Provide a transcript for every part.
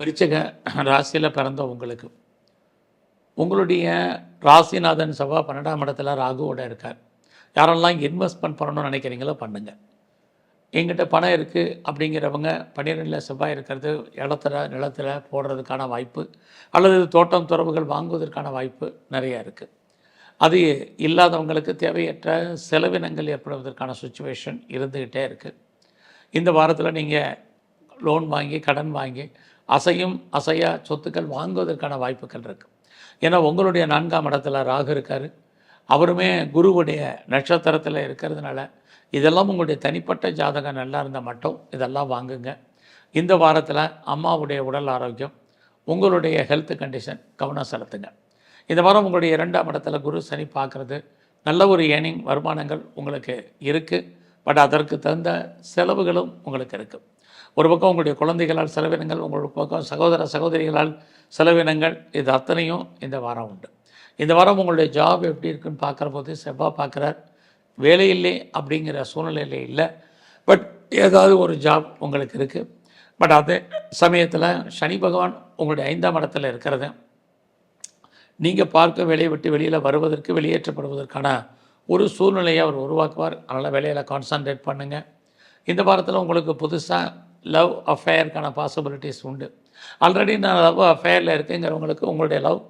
விருச்சக ராசியில் பிறந்த உங்களுக்கு. உங்களுடைய ராசிநாதன் செவ்வாய் பன்னெண்டாம் இடத்துல ராகுவோட இருக்கார். யாரெல்லாம் இன்வெஸ்ட்மெண்ட் பண்ணணும்னு நினைக்கிறீங்களோ பண்ணுங்கள் எங்கிட்ட பணம் இருக்குது அப்படிங்கிறவங்க பன்னிரெண்டில் செவ்வாய் இருக்கிறது இடத்துல நிலத்தில் போடுறதுக்கான வாய்ப்பு அல்லது தோட்டம் துறவுகள் வாங்குவதற்கான வாய்ப்பு நிறைய இருக்குது அது இல்லாதவங்களுக்கு தேவையற்ற செலவினங்கள் ஏற்படுவதற்கான சுச்சுவேஷன் இருந்துக்கிட்டே இருக்குது இந்த வாரத்தில் நீங்கள் லோன் வாங்கி கடன் வாங்கி அசையும் அசையா சொத்துக்கள் வாங்குவதற்கான வாய்ப்புகள் இருக்குது ஏன்னா உங்களுடைய நான்காம் இடத்துல ராகு இருக்கார். அவருமே குருவுடைய நட்சத்திரத்தில் இருக்கிறதுனால இதெல்லாம் உங்களுடைய தனிப்பட்ட ஜாதகம் நல்லா இருந்தால் மட்டும் இதெல்லாம் வாங்குங்க. இந்த வாரத்தில் அம்மாவுடைய உடல் ஆரோக்கியம் உங்களுடைய ஹெல்த் கண்டிஷன் கவனம் செலுத்துங்க. இந்த வாரம் உங்களுடைய இரண்டாம் இடத்துல குரு சனி பார்க்குறது நல்ல ஒரு ஏனிங் வருமானங்கள் உங்களுக்கு இருக்குது பட் அதற்கு தகுந்த செலவுகளும் உங்களுக்கு இருக்குது ஒரு பக்கம் உங்களுடைய குழந்தைகளால் செலவினங்கள் உங்களுடைய பக்கம் சகோதர சகோதரிகளால் செலவினங்கள் இது அத்தனையும் இந்த வாரம் உண்டு. இந்த வாரம் உங்களுடைய ஜாப் எப்படி இருக்குன்னு பார்க்குற போது செவ்வாய் பார்க்குறார். வேலையில்லை அப்படிங்கிற சூழ்நிலையில் இல்லை. பட் ஏதாவது ஒரு ஜாப் உங்களுக்கு இருக்குது பட் அதே சமயத்தில் சனி பகவான் உங்களுடைய ஐந்தாம் இடத்துல இருக்கிறது. நீங்கள் பார்க்க வேலையை விட்டு வெளியில் வருவதற்கு வெளியேற்றப்படுவதற்கான ஒரு சூழ்நிலையை அவர் உருவாக்குவார். அதனால் வேலையில் கான்சன்ட்ரேட் பண்ணுங்கள் இந்த வாரத்தில் உங்களுக்கு புதுசாக லவ் அஃபேருக்கான பாசிபிலிட்டிஸ் உண்டு. ஆல்ரெடி நான் லவ் அஃபேரில் இருக்குங்கிறவங்களுக்கு உங்களுடைய லவ்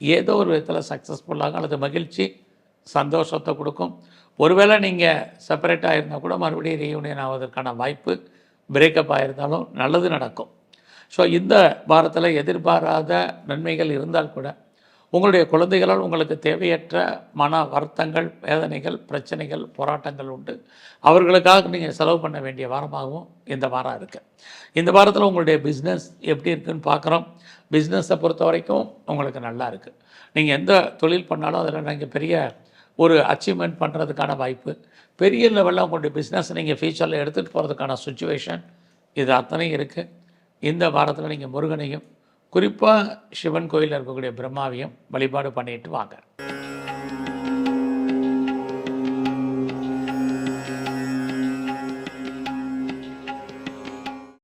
ஏதோ ஒரு விதத்தில் சக்ஸஸ்ஃபுல்லாகும் அல்லது மகிழ்ச்சி சந்தோஷத்தை கொடுக்கும். ஒருவேளை நீங்கள் செப்பரேட்டாக இருந்தால் கூட மறுபடியும் ரீயூனியன் ஆவதற்கான வாய்ப்பு பிரேக்கப் ஆகிருந்தாலும் நல்லது நடக்கும். ஸோ இந்த வாரத்தில் எதிர்பாராத நன்மைகள் இருந்தால் கூட உங்களுடைய குழந்தைகளால் உங்களுக்கு தேவையற்ற மன வருத்தங்கள் வேதனைகள் பிரச்சனைகள் போராட்டங்கள் உண்டு. அவர்களுக்காக நீங்கள் செலவு பண்ண வேண்டிய வாரமாகவும் இந்த வாரம் இருக்குது இந்த வாரத்தில் உங்களுடைய பிஸ்னஸ் எப்படி இருக்குன்னு பார்க்குறோம் பிஸ்னஸை பொறுத்த வரைக்கும் உங்களுக்கு நல்லா இருக்குது நீங்கள் எந்த தொழில் பண்ணாலும் அதில் நீங்கள் பெரிய ஒரு அச்சீவ்மெண்ட் பண்ணுறதுக்கான வாய்ப்பு. பெரிய லெவலில் உங்களுடைய பிஸ்னஸ் நீங்கள் ஃபியூச்சரில் எடுத்துகிட்டு போகிறதுக்கான சுச்சுவேஷன் இது அத்தனையும் இருக்குது இந்த வாரத்தில் நீங்கள் முருகனையும் குறிப்பாக சிவன் கோயிலில் இருக்கக்கூடிய பிரம்மாவியம் வழிபாடு பண்ணிட்டு வாங்க.